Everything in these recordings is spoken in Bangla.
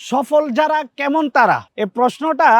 সফল যারা কেমন তারা? এ প্রশ্নটা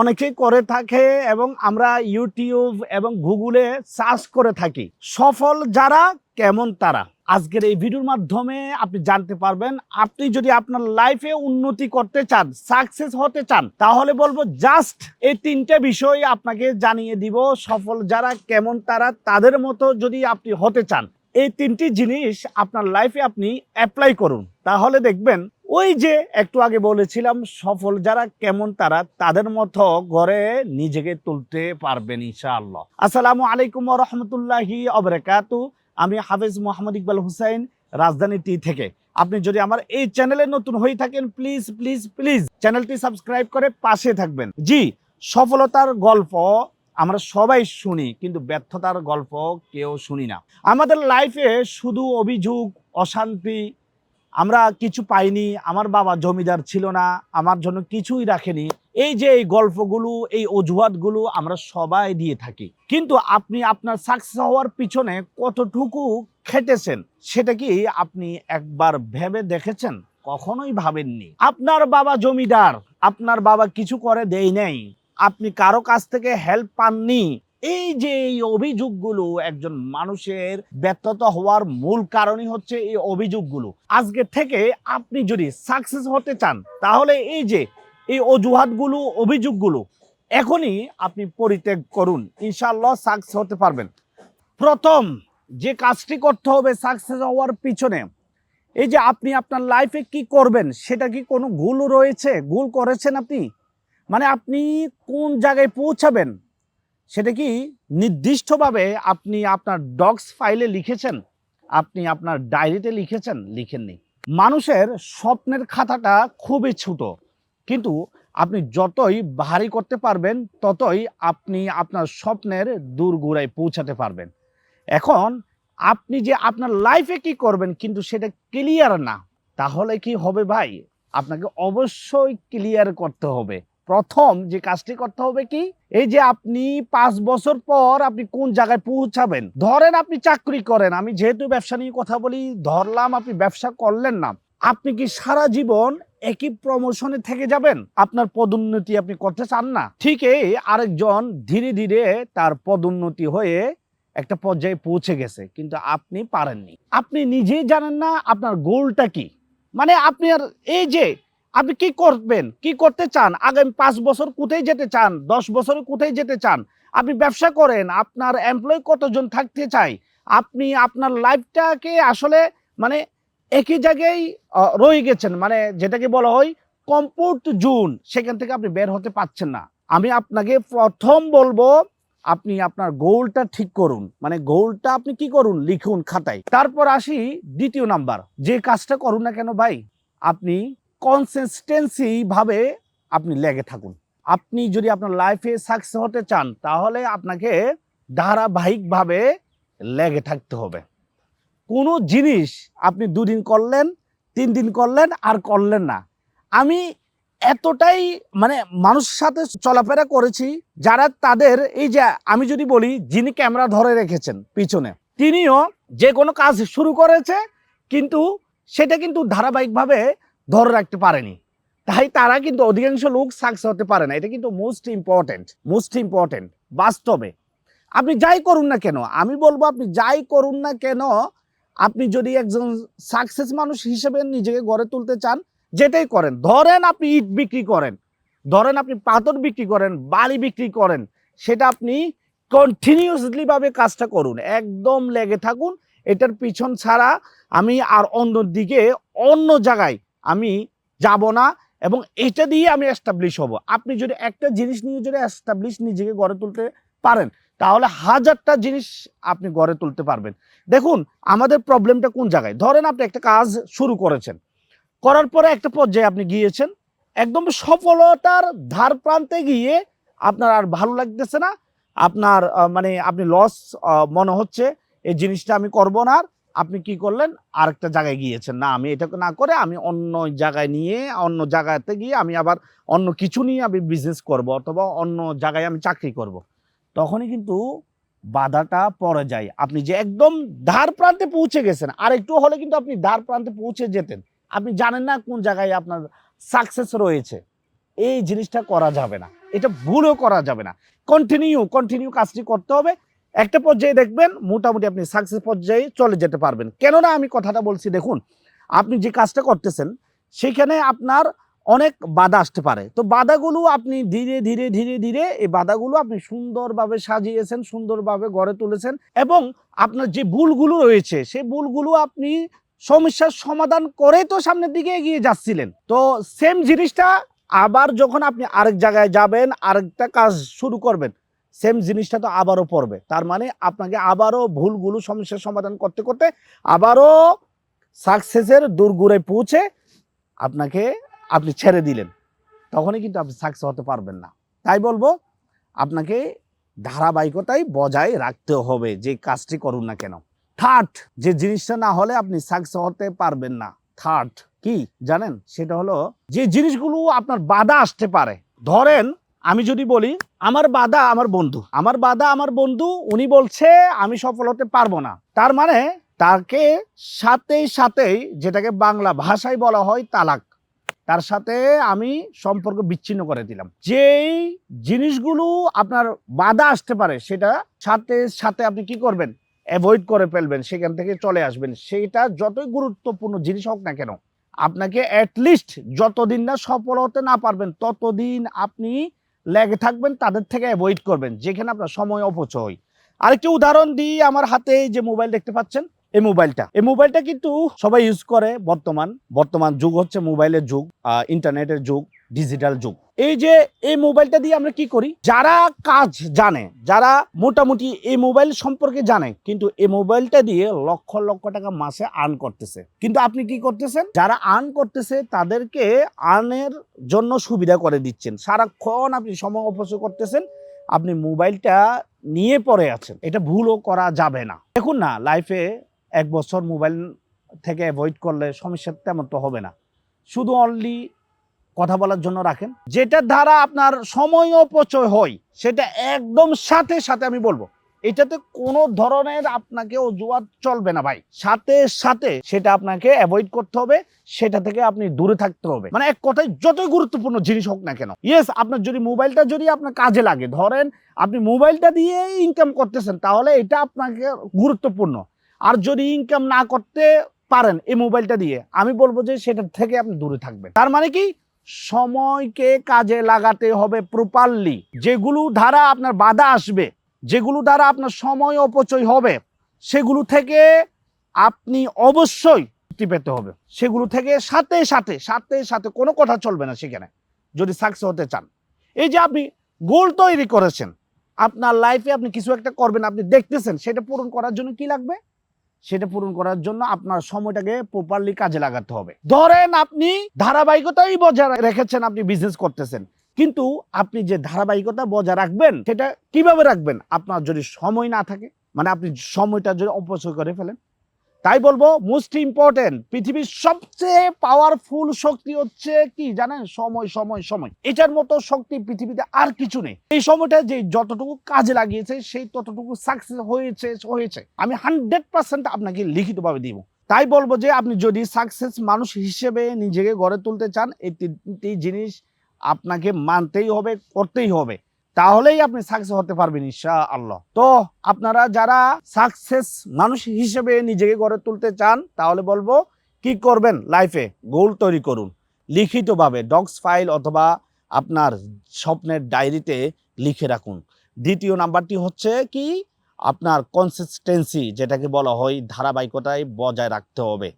অনেকেই করে থাকে এবং আমরা ইউটিউব এবং গুগলে সার্চ করে থাকি। সফল যারা কেমন তারা? আজকের এই ভিডিওর মাধ্যমে আপনি জানতে পারবেন, আপনি যদি আপনার লাইফে উন্নতি করতে চান সাকসেস হতে চান, তাহলে বলব জাস্ট এই তিনটে বিষয় আপনাকে জানিয়ে দিব। সফল যারা কেমন তারা, তাদের মতো যদি আপনি হতে চান, এই তিনটি জিনিস আপনার লাইফে আপনি অ্যাপ্লাই করুন। তাহলে দেখবেন ওই যে একটু আগে বলেছিলাম, সফল যারা কেমন তারা, তাদের মতো ঘরে নিজেকে তুলতে পারবেন ইনশাআল্লাহ। আসসালামু আলাইকুম রহমতুল্লাহি অবরাকাতু আমি হাফেজ মোহাম্মদ ইকবাল হুসাইন, রাজধানী টি থেকে। আপনি যদি আমার এই চ্যানেলে নতুন হয়ে থাকেন, প্লিজ প্লিজ প্লিজ চ্যানেলটি সাবস্ক্রাইব করে পাশে থাকবেন। জি, সফলতার গল্প আমরা সবাই শুনি, কিন্তু ব্যর্থতার গল্প কেউ শুনি না। আমাদের লাইফে শুধু অভিযোগ, অশান্তি আমরা কিছু পাইনি, আমার বাবা জমিদার ছিল না, আমার জন্য কিছুই রাখেনি। এই যে এই গল্পগুলো, এই অজুহাতগুলো আমরা সবাই দিয়ে থাকি। কিন্তু আপনি আপনার সাকসেস হওয়ার পিছনে কতটুকু খেটেছেন, সেটা কি আপনি একবার ভেবে দেখেছেন? কখনোই ভাবেননি। আপনার বাবা জমিদার, আপনার বাবা কিছু করে দেয় নাই। আপনি কারও কাছ থেকে হেল্প পাননি এই যে এই অভিযোগগুলো একজন মানুষের ব্যর্থতা হওয়ার মূল কারণই হচ্ছে এই অভিযোগগুলো। আজকে থেকে আপনি যদি সাকসেস হতে চান, তাহলে এই যে এই অজুহাতগুলো, অভিযোগগুলো এখনই আপনি পরিত্যাগ করুন। ইনশাল্লাহ সাকসেস হতে পারবেন। প্রথম যে কাজটি করতে হবে সাকসেস হওয়ার পিছনে, এই যে আপনি আপনার লাইফে কি করবেন, সেটা কি কোনো ভুল রয়েছে? ভুল করেছেন আপনি? মানে আপনি কোন জায়গায় পৌঁছাবেন? সেটা কি নির্দিষ্টভাবে আপনি আপনার ডগস ফাইলে লিখেছেন? আপনি আপনার ডায়েরিতে লিখেছেন? লিখেননি। মানুষের স্বপ্নের খাতাটা খুবই ছোট। কিন্তু আপনি যতই ভারী করতে পারবেন, ততই আপনি আপনার স্বপ্নের দূর গোড়ায় পৌঁছাতে পারবেন। এখন আপনি যে আপনার লাইফে কি করবেন, কিন্তু সেটা ক্লিয়ার না, তাহলে কি হবে ভাই? আপনাকে অবশ্যই ক্লিয়ার করতে হবে। প্রথম যে কাজটি করতে হবে কি? এই যে আপনি পাঁচ বছর পর আপনি কোন জায়গায় পৌঁছাবেন? ধরেন আপনি চাকরি করেন, আমি যেহেতু ব্যবসা নিয়ে কথা বলি, ধরলাম আপনি ব্যবসা করলেন না। আপনি কি সারা জীবন একই প্রমোশনে থেকে যাবেন? আপনার পদোন্নতি আপনি করতে চান না। ঠিক এই আরেকজন ধীরে ধীরে তার পদোন্নতি হয়ে একটা পর্যায়ে পৌঁছে গেছে, কিন্তু আপনি পারেননি। আপনি নিজেই জানেন না আপনার গোলটা কি। মানে আপনি আর এই যে আপনি কি করবেন? কি করতে চান? আগামী পাঁচ বছর কোথায় যেতে চান? দশ বছর কোথায় যেতে চান? আপনি ব্যবসা করেন, আপনার এমপ্লয় কতজন থাকতে চাই আপনি আপনার লাইফটাকে আসলে মানে একই জায়গায় রয়ে গেছেন। মানে যেটাকে বলা হয় কমফোর্ট জোন সেখান থেকে আপনি বের হতে পারছেন না। আমি আপনাকে প্রথম বলব, আপনি আপনার গোলটা ঠিক করুন। মানে গোলটা আপনি কি করুন? লিখুন খাতায়। তারপর আসি দ্বিতীয় নাম্বার যে কাজটা করুন না কেন ভাই? আপনি কনসিস্টেন্সি ভাবে আপনি লেগে থাকুন। আপনি যদি আপনার লাইফে সাকসেস হতে চান, তাহলে আপনাকে ধারাবাহিকভাবে লেগে থাকতে হবে। কোনো জিনিস আপনি দুদিন করলেন তিন দিন করলেন, আর করলেন না। আমি এতটাই মানে মানুষের সাথে চলাফেরা করেছি, যারা তাদের এই যে আমি যদি বলি, যিনি ক্যামেরা ধরে রেখেছেন পিছনে, তিনিও যে কোনো কাজ শুরু করেছে, কিন্তু সেটা কিন্তু ধারাবাহিকভাবে ধরে রাখতে পারেনি। তাই তারা কিন্তু অধিকাংশ লোক সাকসেস হতে পারে না। এটা কিন্তু মোস্ট ইম্পর্টেন্ট মোস্ট ইম্পর্টেন্ট বাস্তবে। আপনি যাই করুন না কেন, আমি বলব আপনি যাই করুন না কেন, আপনি যদি একজন সাকসেস মানুষ হিসেবে নিজেকে গড়ে তুলতে চান, যেটাই করেন। ধরেন আপনি ইট বিক্রি করেন, ধরেন আপনি পাথর বিক্রি করেন, বালি বিক্রি করেন, সেটা আপনি কন্টিনিউসলি ভাবে কাজটা করুন। একদম লেগে থাকুন, এটার পিছন ছাড়া আমি আর অন্য দিকে অন্য জায়গায় আমি যাব না এবং এটা দিয়ে আমি এস্টাবলিশ হব। আপনি যদি একটা জিনিস নিয়ে যদি এস্টাবলিশ নিজেকে গড়ে তুলতে পারেন, তাহলে হাজারটা জিনিস আপনি গড়ে তুলতে পারবেন। দেখুন, আমাদের প্রবলেমটা কোন জায়গায়? ধরেন আপনি একটা কাজ শুরু করেছেন। করার পরে একটা পর্যায়ে আপনি গিয়েছেন, একদম সফলতার ধার প্রান্তে গিয়ে আপনার আর ভালো লাগতেছে না। আপনার মানে আপনি লস মনে হচ্ছে, এই জিনিসটা আমি করব না আর আপনি কি করলেন? আরেকটা জায়গায় গিয়েছেন। না, আমি এটাকে না করে আমি অন্য জায়গায় নিয়ে, অন্য জায়গাতে গিয়ে আমি আবার অন্য কিছু নিয়ে আমি বিজনেস করব অথবা অন্য জায়গায় আমি চাকরি করব। তখনই কিন্তু বাধাটা পড়ে যায়। আপনি যে একদম ধার প্রান্তে পৌঁছে গেছেন আর একটু হলে কিন্তু আপনি ধার প্রান্তে পৌঁছে যেতেন। আপনি জানেন না কোন জায়গায় আপনার সাকসেস রয়েছে। এই জিনিসটা করা যাবে না। এটা ভুলও করা যাবে না। কন্টিনিউ কন্টিনিউ কাজটি করতে হবে। একটা পর্যায়ে দেখবেন মোটামুটি আপনি সাকসেস পর্যায়ে চলে যেতে পারবেন। কেননা আমি কথাটা বলছি, দেখুন, আপনি যে কাজটা করতেছেন, সেখানে আপনার অনেক বাধা আসতে পারে। তো বাধাগুলো আপনি ধীরে ধীরে ধীরে ধীরে এই বাধাগুলো আপনি সুন্দরভাবে সাজিয়েছেন, সুন্দরভাবে গড়ে তুলেছেন এবং আপনার যে ভুলগুলো রয়েছে, সেই ভুলগুলো আপনি সমস্যার সমাধান করে তো সামনের দিকে এগিয়ে যাচ্ছিলেন। তো সেম জিনিসটা আবার যখন আপনি আরেক জায়গায় যাবেন, আরেকটা কাজ শুরু করবেন সেম জিনিসটা তো আবারও পড়বে। তার মানে আপনাকে আবারও ভুলগুলো সমস্যার সমাধান করতে করতে আবারও সাকসেসের দূরগুড়ে পৌঁছে আপনাকে আপনি ছেড়ে দিলেন। তখনই কিন্তু আপনি সাকসেস হতে পারবেন না। তাই বলব, আপনাকে ধারাবাহিকতাই বজায় রাখতে হবে, যে কাজটি করুন না কেন। থার্ড যে জিনিসটা না হলে আপনি সাকসেস হতে পারবেন না। থার্ড কি জানেন? সেটা হলো, যে জিনিসগুলো আপনার বাধা আসতে পারে। ধরেন আমি যদি বলি, আমার বাধা আমার বন্ধু। আমার বাধা আমার বন্ধু, উনি বলছে, আমি সফল হতে পারব না। তার মানে তাকে সাথেই সাথেই যেটাকে বাংলা ভাষায় বলা হয় তালাক, তার সাথে আমি সম্পর্ক বিচ্ছিন্ন করে দিলাম। যেই জিনিসগুলো আপনার বাধা আসতে পারে, সেটা সাথে সাথে আপনি কি করবেন? অ্যাভয়েড করে ফেলবেন, সেখান থেকে চলে আসবেন। সেটা যতই গুরুত্বপূর্ণ জিনিস হোক না কেন, আপনাকে অ্যাটলিস্ট যতদিন না সফল হতে না পারবেন, ততদিন আপনি লেগে থাকবেন, তাদের থেকে অ্যাভয়েড করবেন, যেখানে আপনার সময় অপচয়। আরেকটি উদাহরণ দিই আমার হাতে যে মোবাইল দেখতে পাচ্ছেন, এই মোবাইলটা এই মোবাইলটা কিন্তু সবাই ইউজ করে বর্তমান। বর্তমান যুগ হচ্ছে মোবাইলের যুগ ইন্টারনেটের যুগ ডিজিটাল যুগ। এই যে এই মোবাইলটা দিয়ে আমরা কি করি? যারা কাজ জানে, যারা মোটামুটি এই মোবাইল সম্পর্কে জানে, কিন্তু এই মোবাইলটা দিয়ে লক্ষ লক্ষ টাকা মাসে আর্ন করতেছে। কিন্তু আপনি কি করতেছেন? যারা আর্ন করতেছে, তাদেরকে আর্নের জন্য সুবিধা করে দিচ্ছেন। সারাক্ষণ আপনি সময় অপচয় করতেছেন, আপনি মোবাইলটা নিয়ে পড়ে আছেন। এটা ভুলও করা যাবে না। দেখুন না লাইফে এক বছর মোবাইল থেকে অ্যাভয়েড করলে সমস্যা তেমন তো হবে না। শুধু অনলি কথা বলার জন্য রাখেন। যেটার দ্বারা আপনার সময় অপচয় হয়, সেটা একদম সাথে সাথে আমি বলব। এটাতে কোনো ধরনের আপনাকে অজুহাত চলবে না ভাই। সাথে সাথে সেটা আপনাকে অ্যাভয়েড করতে হবে, সেটা থেকে আপনি দূরে থাকতে হবে। মানে এক কথায় যতই গুরুত্বপূর্ণ জিনিস হোক না কেন। ইয়েস আপনার যদি মোবাইলটা যদি আপনার কাজে লাগে, ধরেন আপনি মোবাইলটা দিয়ে ইনকাম করতেছেন, তাহলে এটা আপনাকে গুরুত্বপূর্ণ। আর যদি ইনকাম না করতে পারেন এই মোবাইলটা দিয়ে, আমি বলব যে সেটা থেকে আপনি দূরে থাকবেন। তার মানে কি? সময়কে কাজে লাগাতে হবে প্রপারলি যেগুলো দ্বারা আপনার বাধা আসবে, যেগুলো দ্বারা আপনার সময় অপচয় হবে, সেগুলো থেকে আপনি অবশ্যই মুক্তি পেতে হবে। সেগুলো থেকে সাথে সাথে সাথে সাথে কোনো কথা চলবে না সেখানে, যদি সাকসেস হতে চান। এই যে আপনি গোল তৈরি করেছেন, আপনার লাইফে আপনি কিছু একটা করবেন, আপনি দেখতেছেন, সেটা পূরণ করার জন্য কি লাগবে? সেটা পূরণ করার জন্য আপনার সময়টাকে প্রপারলি কাজে লাগাতে হবে। ধরেন আপনি ধারাবাহিকতাই বজায় রেখেছেন, আপনি বিজনেস করতেছেন। কিন্তু আপনি যে ধারাবাহিকতা বজায় রাখবেন, সেটা কীভাবে রাখবেন? আপনার যদি সময় না থাকে মানে আপনি সময়টা যদি অপচয় করে ফেলেন তাই বলব মোস্ট ইম্পর্টেন্ট পৃথিবীর সবচেয়ে পাওয়ারফুল শক্তি হচ্ছে কি জানেন? সময় সময় সময়। এটার মতো শক্তি পৃথিবীতে আর কিছু নেই। এই সময়টা যে যতটুকু কাজে লাগিয়েছে, সেই ততটুকু সাকসেস হয়েছে হয়েছে। আমি হান্ড্রেড পার্সেন্ট আপনাকে লিখিতভাবে দিব। তাই বলব যে আপনি যদি সাকসেস মানুষ হিসেবে নিজেকে গড়ে তুলতে চান, এই তিনটি জিনিস আপনাকে মানতেই হবে, করতেই হবে। তাহলেই আপনি সাকসেস হতে পারবেন ইনশা আল্লাহ তো আপনারা যারা সাকসেস মানুষ হিসেবে নিজেকে গড়ে তুলতে চান, তাহলে বলব, কি করবেন লাইফে গোল তৈরি করুন। লিখিতভাবে ডক্স ফাইল অথবা আপনার স্বপ্নের ডায়েরিতে লিখে রাখুন। দ্বিতীয় নাম্বারটি হচ্ছে কি? আপনার কনসিস্টেন্সি যেটাকে বলা হয় ধারাবাহিকতায় বজায় রাখতে হবে।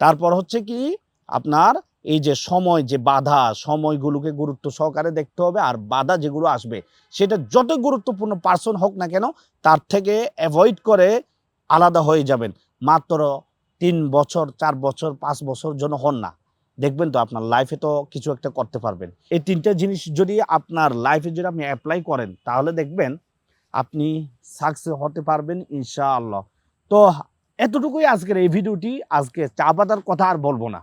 তারপর হচ্ছে কি? আপনার এই যে সময়, যে বাধা, সময়গুলোকে গুরুত্ব সহকারে দেখতে হবে। আর বাধা যেগুলো আসবে, সেটা যত গুরুত্বপূর্ণ পার্সন হোক না কেন, তার থেকে অ্যাভয়েড করে আলাদা হয়ে যাবেন। মাত্র তিন বছর, চার বছর, পাঁচ বছর জন্য হন না। দেখবেন তো আপনার লাইফে তো কিছু একটা করতে পারবেন। এই তিনটা জিনিস যদি আপনার লাইফে যদি আপনি অ্যাপ্লাই করেন, তাহলে দেখবেন আপনি সাকসেস হতে পারবেন ইনশাআল্লাহ। তো এতটুকুই আজকের এই ভিডিওটি আজকে চা পাতার কথা আর বলব না।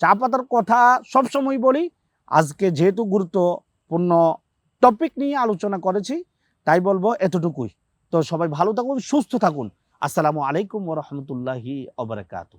চা পাতার কথা সবসময় বলি, আজকে যেহেতু গুরুত্বপূর্ণ টপিক নিয়ে আলোচনা করেছি, তাই বলব এতটুকুই। তো সবাই ভালো থাকুন, সুস্থ থাকুন। আসসালামু আলাইকুম রহমতুল্লাহি অবরাকাতু